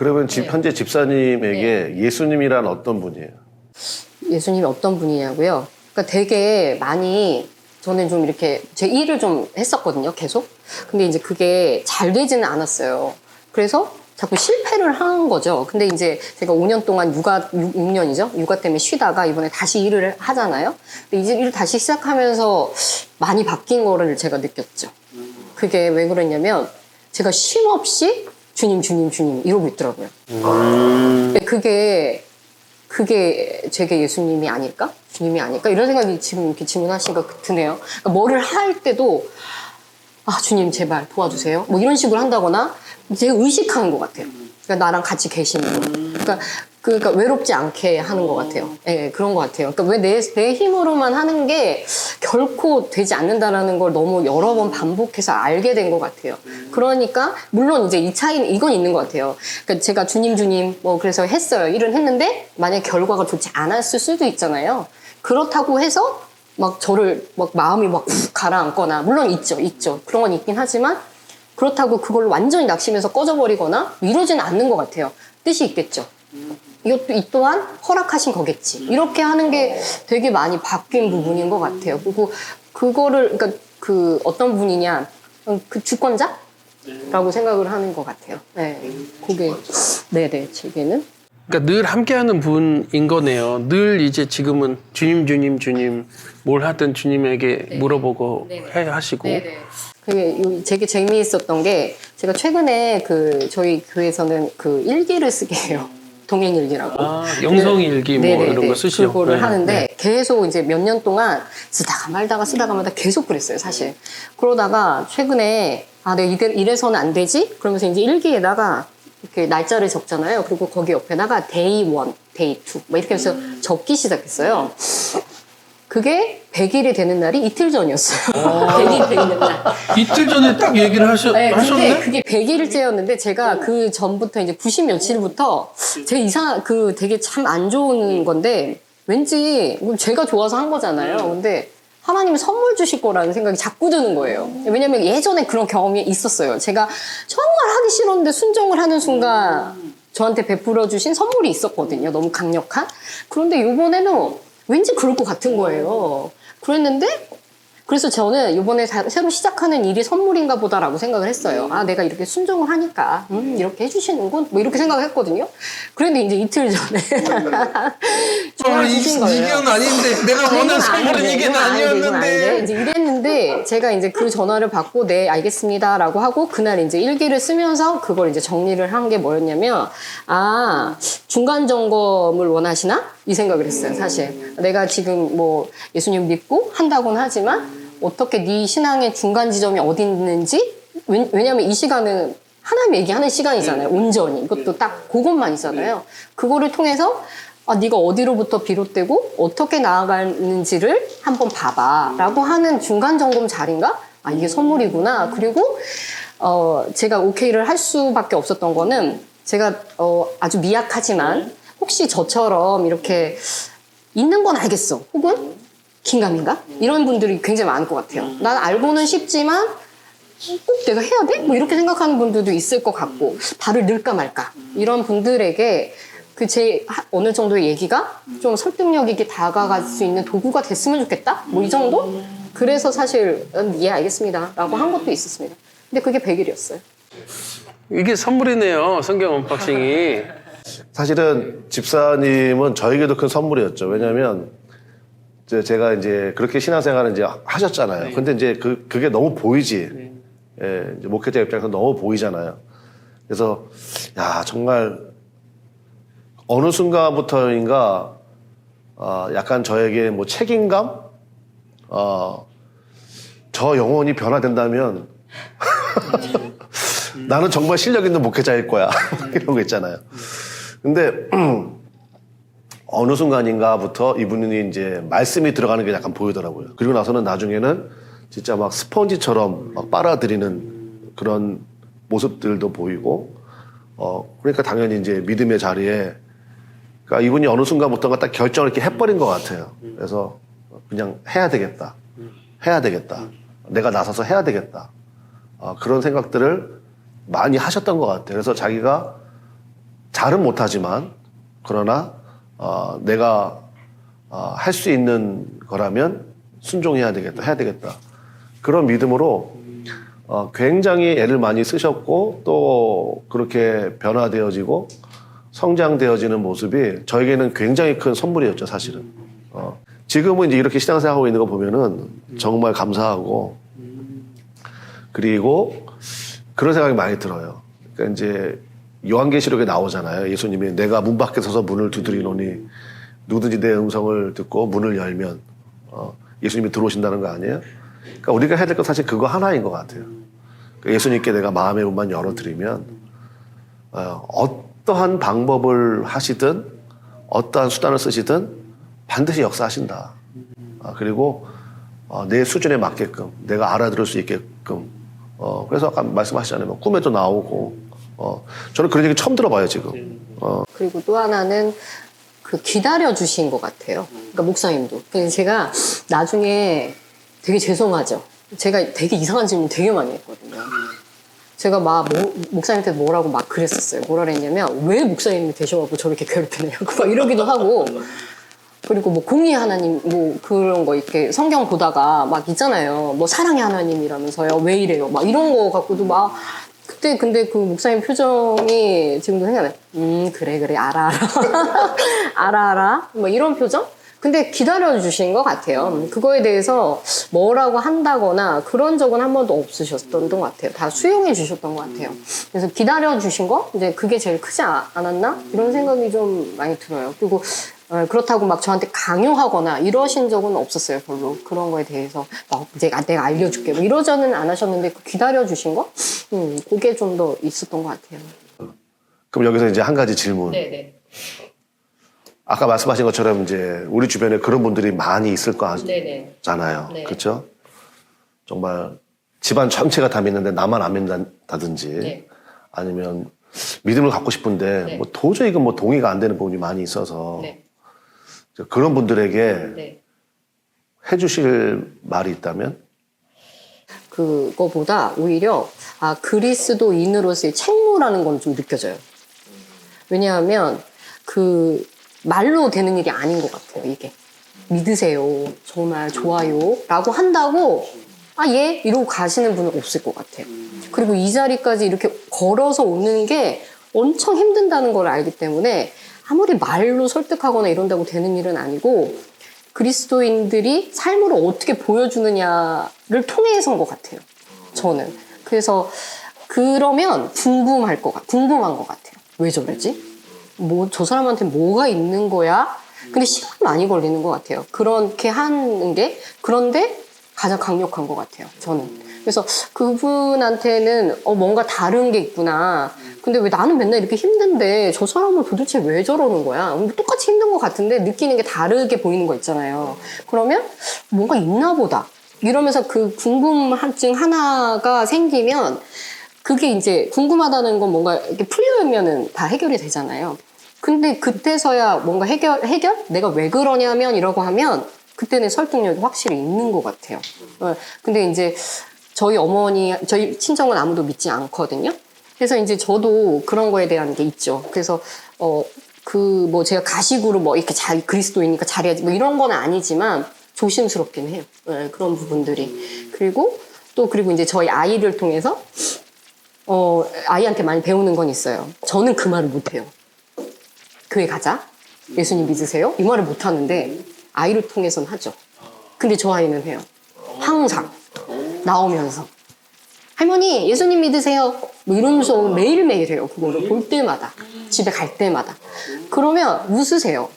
그러면 집, 네. 현재 집사님에게 예수님이란 어떤 분이에요? 예수님이 어떤 분이냐고요? 그러니까 되게 많이 저는 좀 이렇게 제 일을 좀 했었거든요, 계속. 근데 이제 그게 잘 되지는 않았어요. 그래서 자꾸 실패를 한 거죠. 근데 이제 제가 5년 동안 육아, 6, 년이죠 육아 때문에 쉬다가 이번에 다시 일을 하잖아요. 근데 이제 일을 다시 시작하면서 많이 바뀐 거를 제가 느꼈죠. 그게 왜 그랬냐면 제가 쉼 없이 주님, 주님, 주님 이러고 있더라고요. 근데 그게 그게 제게 예수님이 아닐까? 주님이 아닐까? 이런 생각이 지금 이렇게 질문하시니까 드네요. 그러니까 뭐를 할 때도 아 주님 제발 도와주세요. 뭐 이런 식으로 한다거나 제가 의식하는 것 같아요. 그러니까 나랑 같이 계시는 거. 그러니까 그러니까 외롭지 않게 하는 것 같아요. 예, 그런 것 같아요. 그러니까 왜 내 내 힘으로만 하는 게 결코 되지 않는다라는 걸 너무 여러 번 반복해서 알게 된 것 같아요. 그러니까 물론 이제 이 차이는 이건 있는 것 같아요. 그러니까 제가 주님 주님 뭐 그래서 했어요. 일은 했는데 만약 결과가 좋지 않았을 수도 있잖아요. 그렇다고 해서 막 저를 막 마음이 막훅 가라앉거나 물론 있죠, 있죠. 그런 건 있긴 하지만 그렇다고 그걸 완전히 낙심해서 꺼져버리거나 이러지는 않는 것 같아요. 뜻이 있겠죠. 이것도 이 또한 허락하신 거겠지. 이렇게 하는 게 되게 많이 바뀐 부분인 것 같아요. 그리고 그거를 그러니까 그 어떤 분이냐 그 주권자라고 생각을 하는 것 같아요. 네, 그게 네네 제게는 그러니까 늘 함께하는 분인 거네요. 늘 이제 지금은 주님, 주님, 주님 뭘 하든 주님에게 물어보고 네. 해 하시고. 그게 요- 되게 재미있었던 게 제가 최근에 그 저희 교회에서는 그 일기를 쓰게 해요. 동행 일기라고. 아, 영성일기 뭐 네네네. 이런 거 쓰시죠. 그거를 네, 하는데 네. 계속 이제 몇 년 동안 쓰다가 말다가 쓰다가 말다가 계속 그랬어요, 사실. 그러다가 최근에 아, 내가 이래, 이래서는 안 되지? 그러면서 이제 일기에다가 이렇게 날짜를 적잖아요. 그리고 거기 옆에다가 데이 원, 데이 투, 뭐 이렇게 해서 음. 적기 시작했어요. 그게 100일이 되는 날이 이틀 전이었어요. 100일 되는 날. 이틀 전에 딱 얘기를 하셨, 네, 근데 하셨네? 그게 100일째였는데 제가 그 전부터 이제 90 며칠부터 제 이상 그 되게 참 안 좋은 건데 왠지 이건 제가 좋아서 한 거잖아요. 근데 하나님이 선물 주실 거라는 생각이 자꾸 드는 거예요. 왜냐면 예전에 그런 경험이 있었어요. 제가 정말 하기 싫었는데 순종을 하는 순간 저한테 베풀어 주신 선물이 있었거든요. 너무 강력한. 그런데 요번에는 왠지 그럴 것 같은 거예요. 그랬는데 그래서 저는 이번에 다- 새로 시작하는 일이 선물인가 보다라고 생각을 했어요. 아, 내가 이렇게 순종을 하니까, 음, 이렇게 해주시는군. 뭐 이렇게 생각을 했거든요. 그런데 이제 이틀 전에. 주신 거예요. 이건 아닌데 내가 원하는 아닌데, 선물은 이게. 아니었는데. 이제 이랬는데 제가 이제 그 전화를 받고 네 알겠습니다 라고 하고 그날 이제 일기를 쓰면서 그걸 이제 정리를 한 게 뭐였냐면 아 중간 점검을 원하시나 이 생각을 했어요 사실 내가 지금 뭐 예수님 믿고 한다고는 하지만 어떻게 네 신앙의 중간 지점이 어디 있는지? 왜, 왜냐면 이 시간은 하나님 얘기하는 시간이잖아요 온전히. 이것도 딱 그것만 있잖아요. 그거를 통해서 아, 네가 어디로부터 비롯되고 어떻게 나아가는지를 한번 봐봐 라고 하는 중간 점검 자리인가? 아 이게 선물이구나. 그리고 어, 제가 오케이를 할 수밖에 없었던 거는 제가 어, 아주 미약하지만 혹시 저처럼 이렇게 있는 건 알겠어. 혹은 긴가민가? 이런 분들이 굉장히 많을 것 같아요. 난 알고는 싶지만 꼭 내가 해야 돼? 뭐 이렇게 생각하는 분들도 있을 것 같고 발을 넣을까 말까 이런 분들에게 그 제 어느 정도의 얘기가 좀 설득력 있게 다가갈 수 있는 도구가 됐으면 좋겠다 뭐 이 정도 그래서 사실 음, 예 알겠습니다 라고 한 것도 있었습니다 근데 그게 100일이었어요 이게 선물이네요. 성경 언박싱이. 사실은 집사님은 저에게도 큰 선물이었죠. 왜냐면 이제 제가 이제 그렇게 신앙생활을 이제 하셨잖아요. 근데 이제 그, 그게 너무 보이지. 예, 이제 목회자 입장에서 너무 보이잖아요. 그래서, 야, 정말 어느 순간부터인가, 어, 약간 저에게 뭐 책임감? 어, 저 영혼이 변화된다면 나는 정말 실력 있는 목회자일 거야. 이런 거 있잖아요. 근데 어느 순간인가부터 이분이 이제 말씀이 들어가는 게 약간 보이더라고요. 그리고 나서는 나중에는 진짜 막 스펀지처럼 막 빨아들이는 그런 모습들도 보이고, 어, 그러니까 당연히 이제 믿음의 자리에, 그러니까 이분이 어느 순간부터가 딱 결정을 이렇게 해버린 것 같아요. 그래서 그냥 해야 되겠다. 해야 되겠다. 내가 나서서 해야 되겠다. 어, 그런 생각들을 많이 하셨던 것 같아요. 그래서 자기가 잘은 못하지만 그러나 어, 내가 어, 할 수 있는 거라면 순종해야 되겠다, 해야 되겠다. 그런 믿음으로 어, 굉장히 애를 많이 쓰셨고 또 그렇게 변화되어지고 성장되어지는 모습이 저에게는 굉장히 큰 선물이었죠, 사실은. 어, 지금은 이제 이렇게 신앙생활 하고 있는 거 보면은 정말 감사하고 그리고 그런 생각이 많이 들어요. 그러니까 이제 요한계시록에 나오잖아요. 예수님이 내가 문 밖에 서서 문을 두드리노니 누구든지 내 음성을 듣고 문을 열면 어, 예수님이 들어오신다는 거 아니에요? 그러니까 우리가 해야 될 건 사실 그거 하나인 것 같아요. 그러니까 예수님께 내가 마음의 문만 열어드리면 어, 어떠한 방법을 하시든 어떠한 수단을 쓰시든 반드시 역사하신다. 아, 그리고 어, 내 수준에 맞게끔 내가 알아들을 수 있게끔 어, 그래서 아까 말씀하시잖아요. 뭐 꿈에도 나오고 어, 저는 그런 얘기 처음 들어봐요 지금. 어, 그리고 또 하나는 그 기다려 주신 것 같아요. 그러니까 목사님도. 그래서 제가 나중에 되게 죄송하죠. 제가 되게 이상한 질문 되게 많이 했거든요. 제가 막 뭐- 목사님한테 뭐라고 막 그랬었어요. 뭐라 그랬냐면 왜 목사님이 되셔갖고 저렇게 괴롭히냐고 막 이러기도 하고 그리고 뭐 공의 하나님 뭐 그런 거 이렇게 성경 보다가 막 있잖아요. 뭐 사랑의 하나님 이라면서요. 왜 이래요? 막 이런 거 갖고도 막 그때 근데 그 목사님 표정이 지금도 생각나요. 음 그래 그래 알아 알아 알아 알아 뭐 이런 표정? 근데 기다려 주신 것 같아요. 그거에 대해서 뭐라고 한다거나 그런 적은 한 번도 없으셨던 것 같아요. 다 수용해 주셨던 것 같아요. 그래서 기다려 주신 거 이제 그게 제일 크지 아- 않았나 이런 생각이 좀 많이 들어요. 그리고 어, 그렇다고 막 저한테 강요하거나 이러신 적은 없었어요. 별로 그런 거에 대해서 막 아, 내가 알려줄게 뭐 이러저는 안 하셨는데 그 기다려 주신 거, 음, 그게 좀 더 있었던 것 같아요. 그럼 여기서 이제 한 가지 질문. 네네. 아까 말씀하신 것처럼 이제 우리 주변에 그런 분들이 많이 있을 거 네네. 아잖아요. 네. 그렇죠? 정말 집안 전체가 다 믿는데 나만 안 믿는다든지 네. 아니면 믿음을 갖고 싶은데 네. 뭐 도저히 그뭐 동의가 안 되는 부분이 많이 있어서 네. 그런 분들에게 네. 해주실 말이 있다면 그거보다 오히려 아 그리스도인으로서의 책무라는 건 좀 느껴져요. 왜냐하면 그 말로 되는 일이 아닌 것 같아요. 이게 믿으세요, 정말 좋아요 라고 한다고 아 예 이러고 가시는 분은 없을 것 같아요. 그리고 이 자리까지 이렇게 걸어서 오는 게 엄청 힘든다는 걸 알기 때문에 아무리 말로 설득하거나 이런다고 되는 일은 아니고 그리스도인들이 삶으로 어떻게 보여주느냐를 통해서인 것 같아요. 저는. 그래서 그러면 궁금할 것 같, 궁금한 것 같아요. 왜 저러지? 뭐, 저 사람한테 뭐가 있는 거야? 근데 시간 많이 걸리는 것 같아요. 그렇게 하는 게. 그런데 가장 강력한 것 같아요. 저는. 그래서 그분한테는 어, 뭔가 다른 게 있구나. 근데 왜 나는 맨날 이렇게 힘든데 저 사람은 도대체 왜 저러는 거야? 음, 똑같이 힘든 것 같은데 느끼는 게 다르게 보이는 거 있잖아요. 그러면 뭔가 있나 보다. 이러면서 그 궁금증 하나가 생기면 그게 이제 궁금하다는 건 뭔가 이렇게 풀려면은 다 해결이 되잖아요. 근데 그때서야 뭔가 해결, 해결? 내가 왜 그러냐면 이라고 하면 그때는 설득력이 확실히 있는 것 같아요. 어, 근데 이제 저희 어머니, 저희 친정은 아무도 믿지 않거든요. 그래서 이제 저도 그런 거에 대한 게 있죠. 그래서, 어, 그, 뭐 제가 가식으로 뭐 이렇게 잘, 그리스도이니까 잘해야지 뭐 이런 건 아니지만 조심스럽긴 해요. 네, 그런 부분들이. 그리고 또 그리고 이제 저희 아이를 통해서 어, 아이한테 많이 배우는 건 있어요. 저는 그 말을 못 해요. 교회 가자. 예수님 믿으세요? 이 말을 못 하는데 아이를 통해서는 하죠. 근데 저 아이는 해요. 항상 나오면서 할머니 예수님 믿으세요. 뭐 이러면서 매일매일 해요. 그거를 볼 때마다 집에 갈 때마다 그러면 웃으세요.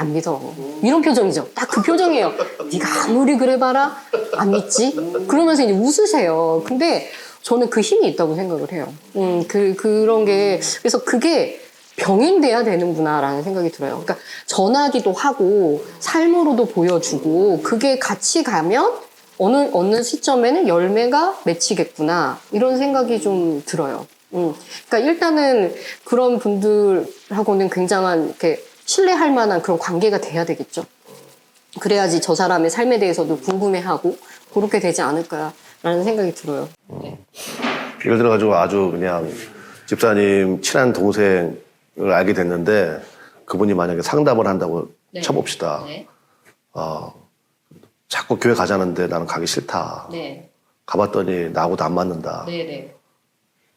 안 믿어. 이런 표정이죠. 딱 그 표정이에요. 네가 아무리 그래봐라 안 믿지. 그러면서 이제 웃으세요. 근데 저는 그 힘이 있다고 생각을 해요. 음, 그 그런 게 그래서 그게 병행돼야 되는구나라는 생각이 들어요. 그러니까 전하기도 하고 삶으로도 보여주고 그게 같이 가면 어느 어느 시점에는 열매가 맺히겠구나 이런 생각이 좀 들어요. 음, 그러니까 일단은 그런 분들하고는 굉장한 이렇게 신뢰할 만한 그런 관계가 돼야 되겠죠. 그래야지 저 사람의 삶에 대해서도 궁금해하고 그렇게 되지 않을까라는 생각이 들어요. 예를 들어가지고 아주 그냥 집사님 친한 동생 알게 됐는데 그분이 만약에 상담을 한다고 네. 쳐봅시다. 네. 어, 자꾸 교회 가자는데 나는 가기 싫다. 네. 가봤더니 나하고도 안 맞는다. 네 네.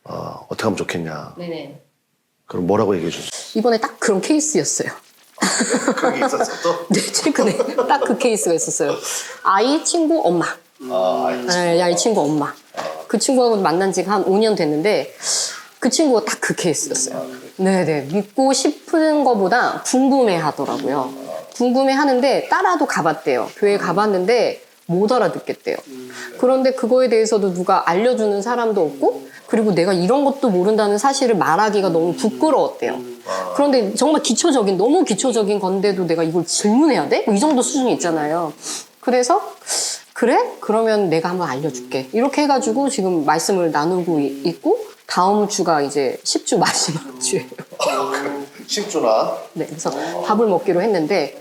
어, 어떻게 하면 좋겠냐. 네 네. 그럼 뭐라고 얘기해 주죠? 이번에 딱 그런 케이스였어요. 그게 있었어 또? 네, 최근에 딱 그 케이스가 있었어요. 아이, 친구, 엄마. 아, 네, 아이, 친구, 엄마. 그 친구하고 만난 지가 한 5년 됐는데 그 친구가 딱 그 케이스였어요. 네네. 믿고 싶은 것보다 궁금해 하더라고요. 궁금해 하는데 따라도 가봤대요. 교회 가봤는데 못 알아듣겠대요. 그런데 그거에 대해서도 누가 알려주는 사람도 없고 그리고 내가 이런 것도 모른다는 사실을 말하기가 너무 부끄러웠대요. 그런데 정말 기초적인 너무 기초적인 건데도 내가 이걸 질문해야 돼? 뭐 이 정도 수준이 있잖아요. 그래서 그래? 그러면 내가 한번 알려줄게. 이렇게 해가지고 지금 말씀을 나누고 이- 있고 다음 주가 이제 10주 마지막 주예요. 10주나? 네, 그래서 밥을 먹기로 했는데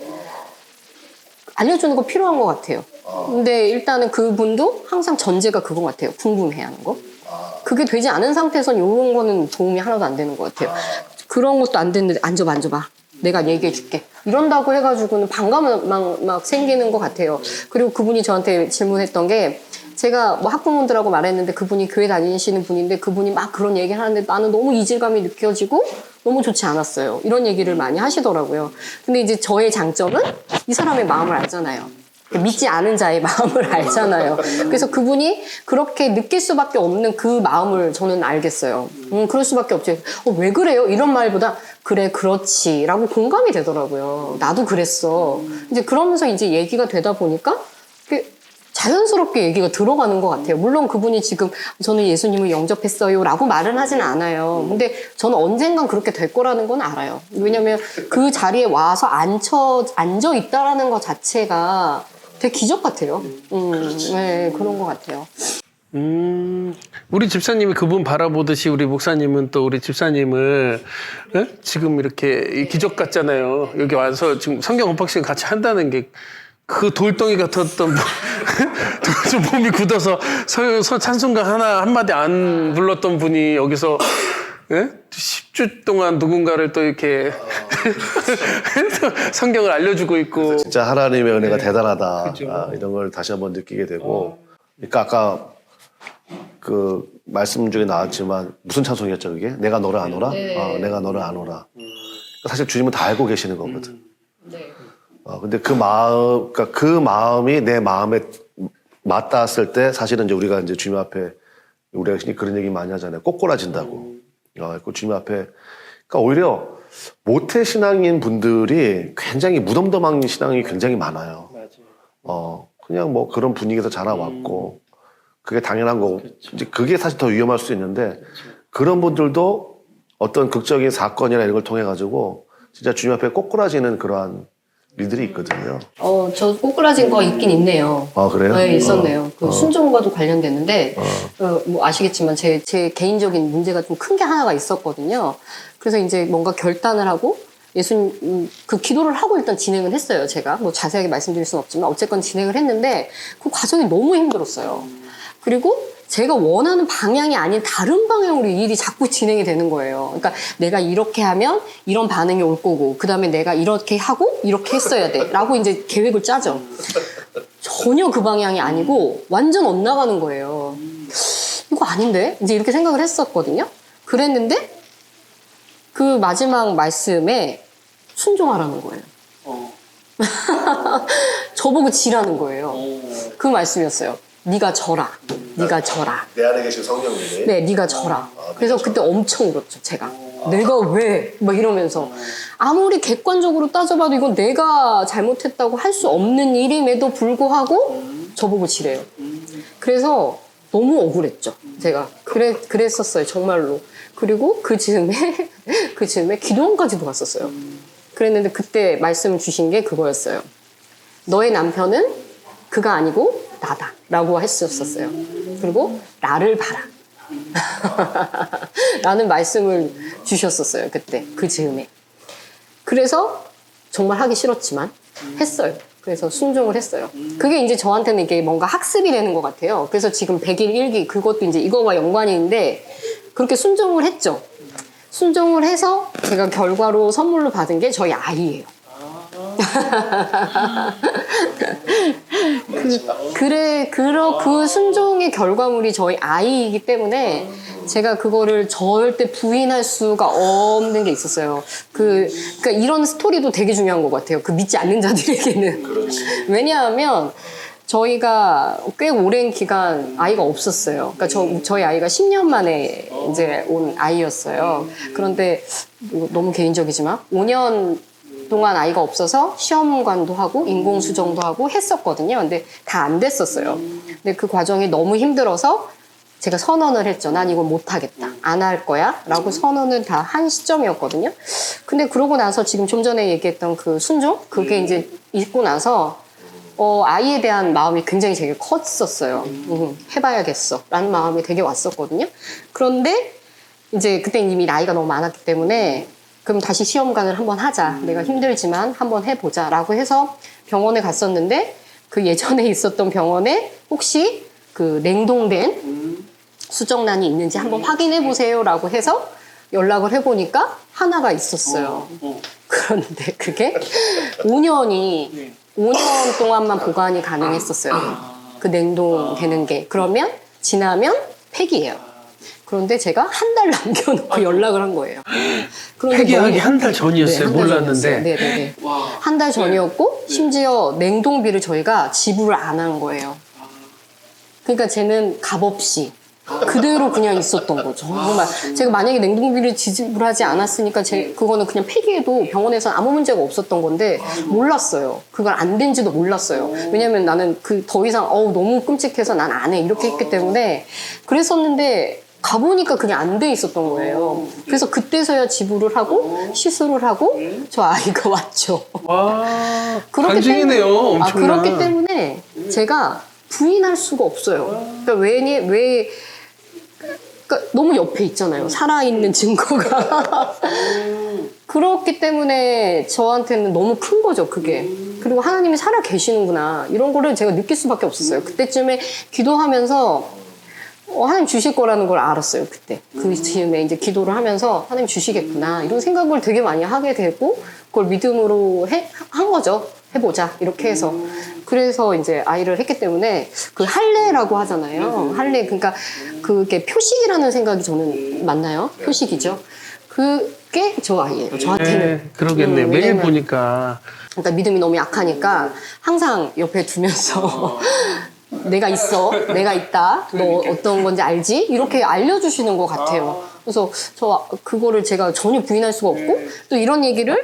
알려주는 거 필요한 것 같아요. 근데 일단은 그분도 항상 전제가 그거 같아요. 궁금해하는 거. 그게 되지 않은 상태에선 이런 거는 도움이 하나도 안 되는 것 같아요. 그런 것도 안 됐는데 앉아봐, 앉아봐. 내가 얘기해 줄게. 이런다고 해가지고는 반감은 막, 막 생기는 것 같아요. 그리고 그분이 저한테 질문했던 게 제가 뭐 학부모들하고 말했는데 그분이 교회 다니시는 분인데 그분이 막 그런 얘기를 하는데 나는 너무 이질감이 느껴지고 너무 좋지 않았어요. 이런 얘기를 많이 하시더라고요. 근데 이제 저의 장점은 이 사람의 마음을 알잖아요. 믿지 않은 자의 마음을 알잖아요. 그래서 그분이 그렇게 느낄 수밖에 없는 그 마음을 저는 알겠어요. 음, 그럴 수밖에 없지. 어, 왜 그래요? 이런 말보다 그래, 그렇지. 라고 공감이 되더라고요. 나도 그랬어. 이제 그러면서 이제 얘기가 되다 보니까 자연스럽게 얘기가 들어가는 것 같아요. 물론 그분이 지금 저는 예수님을 영접했어요 라고 말은 하진 않아요. 근데 저는 언젠간 그렇게 될 거라는 건 알아요. 왜냐면 그 자리에 와서 앉혀, 앉아 있다라는 것 자체가 되게 기적 같아요. 음, 네, 그런 것 같아요. 음, 우리 집사님이 그분 바라보듯이 우리 목사님은 또 우리 집사님을 예? 지금 이렇게 이 기적 같잖아요. 여기 와서 지금 성경 언박싱 같이 한다는 게 그 돌덩이 같았던 뭐- 좀 몸이 굳어서 서, 서 찬송가 하나 한마디 안 불렀던 분이 여기서 예? 10주 동안 누군가를 또 이렇게 성경을 알려주고 있고 진짜 하나님의 은혜가 네. 대단하다. 그죠. 아, 이런 걸 다시 한번 느끼게 되고. 그러니까 아까 그 말씀 중에 나왔지만 무슨 찬송이었죠, 그게? 내가 너를 안 오라? 네. 어, 내가 너를 안 오라. 사실 주님은 다 알고 계시는 거거든. 네. 어, 근데 그 마음, 그러니까 그 마음이 내 마음에 맞닿았을 때 사실은 이제 우리가 이제 주님 앞에 우리가 흔히 그런 얘기 많이 하잖아요. 꼬꼬라진다고. 어, 그 주님 앞에. 그러니까 오히려 모태 신앙인 분들이 굉장히 무덤덤한 신앙이 굉장히 많아요. 어, 그냥 뭐 그런 분위기에서 자라왔고, 그게 당연한 거고, 이제 그게 사실 더 위험할 수 있는데, 그런 분들도 어떤 극적인 사건이나 이런 걸 통해가지고, 진짜 주님 앞에 꼬꾸라지는 그러한 일들이 있거든요. 어, 저 꼬꾸라진 거 있긴 있네요. 아, 그래요? 네, 있었네요. 어, 그 어. 순종과도 관련됐는데, 어, 뭐 아시겠지만 제, 제 개인적인 문제가 좀 큰 게 하나가 있었거든요. 그래서 이제 뭔가 결단을 하고 예수님, 음, 그 기도를 하고 일단 진행을 했어요, 제가. 뭐 자세하게 말씀드릴 수는 없지만, 어쨌건 진행을 했는데, 그 과정이 너무 힘들었어요. 그리고 제가 원하는 방향이 아닌 다른 방향으로 이 일이 자꾸 진행이 되는 거예요. 그러니까 내가 이렇게 하면 이런 반응이 올 거고, 그 다음에 내가 이렇게 하고 이렇게 했어야 돼. 라고 이제 계획을 짜죠. 전혀 그 방향이 아니고 완전 엇나가는 거예요. 이거 아닌데? 이제 이렇게 생각을 했었거든요. 그랬는데 그 마지막 말씀에 순종하라는 거예요. 저보고 지라는 거예요. 그 말씀이었어요. 네가 져라. 네가 져라. 내 안에 계신 성령님이. 네, 네가 져라. 그래서 그때 엄청 울었죠, 제가. 내가 왜? 막 이러면서. 아무리 객관적으로 따져봐도 이건 내가 잘못했다고 할 수 없는 일임에도 불구하고 저보고 지래요. 그래서 너무 억울했죠, 제가. 그래, 그랬었어요, 정말로. 그리고 그 즈음에, 그 즈음에 기도원까지도 갔었어요. 그랬는데 그때 말씀 주신 게 그거였어요. 너의 남편은 그가 아니고 나다. 라고 했었어요. 그리고 나를 봐라. 라는 말씀을 주셨었어요. 그때. 그 즈음에. 그래서 정말 하기 싫었지만 했어요. 그래서 순종을 했어요. 그게 이제 저한테는 이게 뭔가 학습이 되는 것 같아요. 그래서 지금 100일 일기 그것도 이제 이거와 연관이 있는데 그렇게 순종을 했죠. 순종을 해서 제가 결과로 선물로 받은 게 저희 아이예요. 그, 그래, 그러, 그 순종의 결과물이 저희 아이이기 때문에 제가 그거를 절대 부인할 수가 없는 게 있었어요. 그, 그러니까 이런 스토리도 되게 중요한 것 같아요. 그 믿지 않는 자들에게는. 왜냐하면 저희가 꽤 오랜 기간 아이가 없었어요. 그러니까 저, 저희 아이가 10년 만에 이제 온 아이였어요. 그런데 이거 너무 개인적이지만 5년 동안 아이가 없어서 시험관도 하고 인공수정도 하고 했었거든요. 근데 다 안 됐었어요. 근데 그 과정이 너무 힘들어서 제가 선언을 했죠. 난 이걸 못하겠다. 안 할 거야. 라고 선언을 다 한 시점이었거든요. 근데 그러고 나서 지금 좀 전에 얘기했던 그 순종? 그게 이제 있고 나서 어, 아이에 대한 마음이 굉장히 되게 컸었어요. 음, 해봐야겠어. 라는 마음이 되게 왔었거든요. 그런데 이제 그때 이미 나이가 너무 많았기 때문에 그럼 다시 시험관을 한번 하자. 내가 힘들지만 한번 해보자. 라고 해서 병원에 갔었는데 그 예전에 있었던 병원에 혹시 그 냉동된 수정란이 있는지 한번 확인해 보세요 라고 해서 연락을 해보니까 하나가 있었어요. 그런데 그게 5년이 5년 동안만 보관이 가능했었어요. 그 냉동되는 게 그러면 지나면 폐기예요. 그런데 제가 한 달 남겨놓고 연락을 한 거예요. 그런데 폐기하기 너무- 한 달 전이었어요. 네, 한달 몰랐는데. 전이었어요. 네네네. 한달 전이었고 심지어 냉동비를 저희가 지불을 안 한 거예요. 그러니까 쟤는 값없이 그대로 그냥 있었던 거죠. 정말 제가 만약에 냉동비를 지불하지 않았으니까 제 그거는 그냥 폐기해도 병원에서 아무 문제가 없었던 건데 몰랐어요. 그걸 안 된지도 몰랐어요. 왜냐면 나는 그 더 이상 어우 너무 끔찍해서 난 안 해 이렇게 했기 때문에 그랬었는데 가보니까 그게 안 돼 있었던 거예요. 그래서 그때서야 지불을 하고 시술을 하고 저 아이가 왔죠. 와, 그렇기 간증이네요. 때문에, 아, 엄청난. 그렇기 때문에 제가 부인할 수가 없어요. 그러니까 왜, 왜, 그러니까 너무 옆에 있잖아요. 살아있는 증거가. 그렇기 때문에 저한테는 너무 큰 거죠, 그게. 그리고 하나님이 살아 계시는구나. 이런 거를 제가 느낄 수밖에 없었어요. 그때쯤에 기도하면서 어, 하나님 주실 거라는 걸 알았어요, 그때. 그 즈음에 이제 기도를 하면서 하나님 주시겠구나. 이런 생각을 되게 많이 하게 되고, 그걸 믿음으로 해, 한 거죠. 해보자. 이렇게 해서. 그래서 이제 아이를 했기 때문에 그 할례라고 하잖아요. 할례. 그러니까 그게 표식이라는 생각이 저는 맞나요? 표식이죠. 그게 저 아이예요. 저한테는. 네, 그러겠네. 음, 매일 왜냐면 보니까. 그러니까 믿음이 너무 약하니까 항상 옆에 두면서 내가 있어, 내가 있다, 너 어떤 건지 알지? 이렇게 알려주시는 것 같아요. 그래서 저 그거를 제가 전혀 부인할 수가 없고 또 이런 얘기를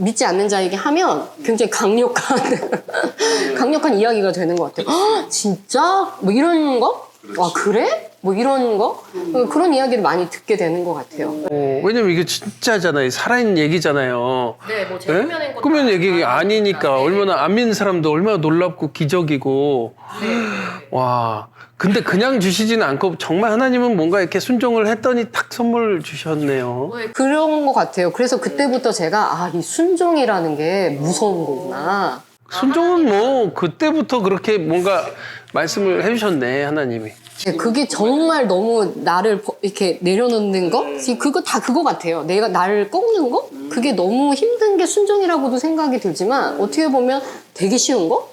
믿지 않는 자에게 하면 굉장히 강력한 강력한 이야기가 되는 것 같아요. "헉, 진짜? 뭐 이런 거? 와 그래? 뭐 이런 거? 그런 이야기를 많이 듣게 되는 것 같아요. 어, 왜냐면 이게 진짜잖아요. 살아있는 얘기잖아요. 네, 뭐 예? 꾸며낸 얘기 아니니까 얼마나 안 믿는 사람도 얼마나 놀랍고 기적이고 와 근데 그냥 주시지는 않고 정말 하나님은 뭔가 이렇게 순종을 했더니 딱 선물 주셨네요. 그런 것 같아요. 그래서 그때부터 제가 아, 이 순종이라는 게 무서운 거구나. 순종은 뭐 그때부터 그렇게 뭔가 말씀을 해주셨네 하나님이. 네, 그게 정말 너무 나를 버- 이렇게 내려놓는 거? 그거 다 그거 같아요. 내가 나를 꺾는 거? 그게 너무 힘든 게 순종이라고도 생각이 들지만 어떻게 보면 되게 쉬운 거?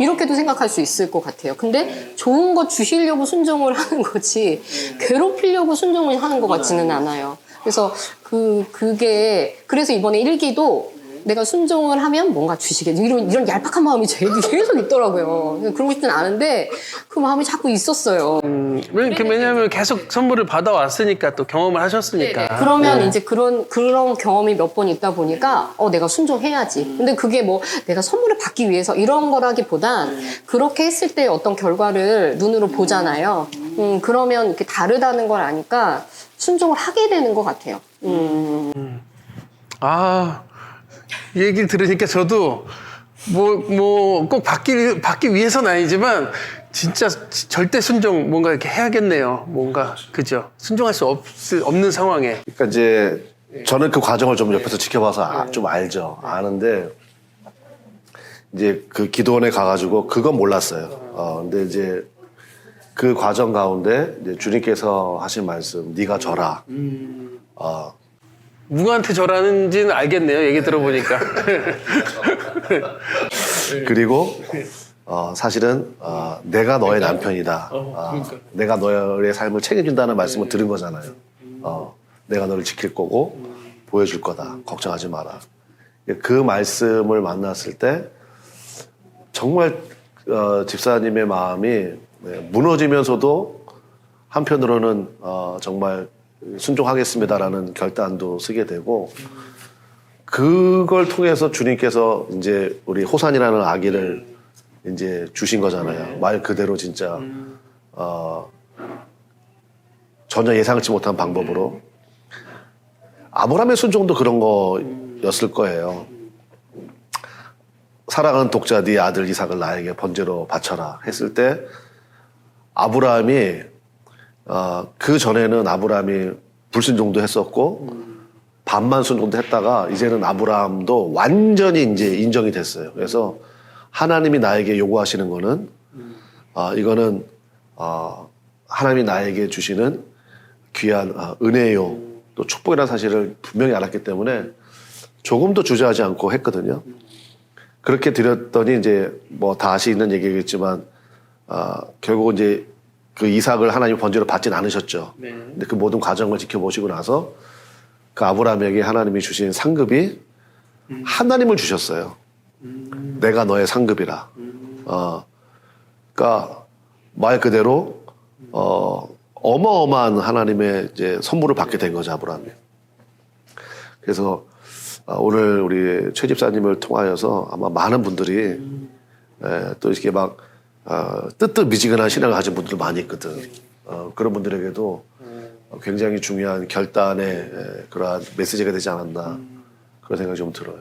이렇게도 생각할 수 있을 것 같아요. 근데 좋은 거 주시려고 순종을 하는 거지 괴롭히려고 순종을 하는 것 같지는 않아요. 그래서 그 그게 그래서 이번에 일기도 내가 순종을 하면 뭔가 주시겠지 이런 이런 얄팍한 마음이 제 계속 있더라고요. 그러고 싶진 않은데 그 마음이 자꾸 있었어요. 음, 왜 이렇게 왜냐면 계속 선물을 받아왔으니까 또 경험을 하셨으니까. 네, 그러면 이제 그런 그런 경험이 몇 번 있다 보니까 어 내가 순종해야지. 근데 그게 뭐 내가 선물을 받기 위해서 이런 거라기보단 그렇게 했을 때 어떤 결과를 눈으로 보잖아요. 음 그러면 이렇게 다르다는 걸 아니까 순종을 하게 되는 것 같아요. 음. 아, 이 얘기를 들으니까 저도 뭐, 뭐, 꼭 받기, 받기 위해서는 아니지만 진짜 지- 절대 순종 뭔가 이렇게 해야겠네요. 뭔가, 그죠? 순종할 수 없, 없는 상황에. 그러니까 이제 저는 그 과정을 좀 옆에서 지켜봐서 아- 좀 알죠. 아는데 이제 그 기도원에 가가지고 그건 몰랐어요. 어, 근데 이제 그 과정 가운데 이제 주님께서 하신 말씀, 네가 져라. 어, 누구한테 절하는지는 알겠네요. 얘기 들어보니까. 그리고 어, 사실은 어, 내가 너의 남편이다. 어, 내가 너의 삶을 책임진다는 말씀을 들은 거잖아요. 어, 내가 너를 지킬 거고 보여줄 거다. 걱정하지 마라. 그 말씀을 만났을 때 정말 어, 집사님의 마음이 네, 무너지면서도 한편으로는 어, 정말 순종하겠습니다라는 결단도 쓰게 되고 그걸 통해서 주님께서 이제 우리 호산이라는 아기를 이제 주신 거잖아요. 말 그대로 진짜 어, 전혀 예상치 못한 방법으로 아브라함의 순종도 그런 거였을 거예요. 사랑하는 독자 네 아들 이삭을 나에게 번제로 바쳐라 했을 때 아브라함이 어, 그 전에는 아브라함이 불순종도 했었고 반만 순종도 했다가 이제는 아브라함도 완전히 이제 인정이 됐어요. 그래서 하나님이 나에게 요구하시는 거는 아 이거는 어, 하나님이 나에게 주시는 귀한 아, 은혜요 또 축복이라는 사실을 분명히 알았기 때문에 조금도 주저하지 않고 했거든요. 그렇게 드렸더니 이제 뭐 다시 있는 얘기겠지만 아, 결국 이제 그 이삭을 하나님 번제로 받진 않으셨죠. 네. 근데 그 모든 과정을 지켜보시고 나서 그 아브라함에게 하나님이 주신 상급이 하나님을 주셨어요. 내가 너의 상급이라. 어, 그러니까 말 그대로 어, 어마어마한 하나님의 이제 선물을 받게 된 거죠 아브라함이. 그래서 아, 오늘 우리 최 집사님을 통하여서 아마 많은 분들이 예, 또 이렇게 막 어, 뜨뜻미지근한 신앙을 가진 분들 많이 있거든. 어, 그런 분들에게도 어, 굉장히 중요한 결단의 예, 그러한 메시지가 되지 않았나 그런 생각이 좀 들어요.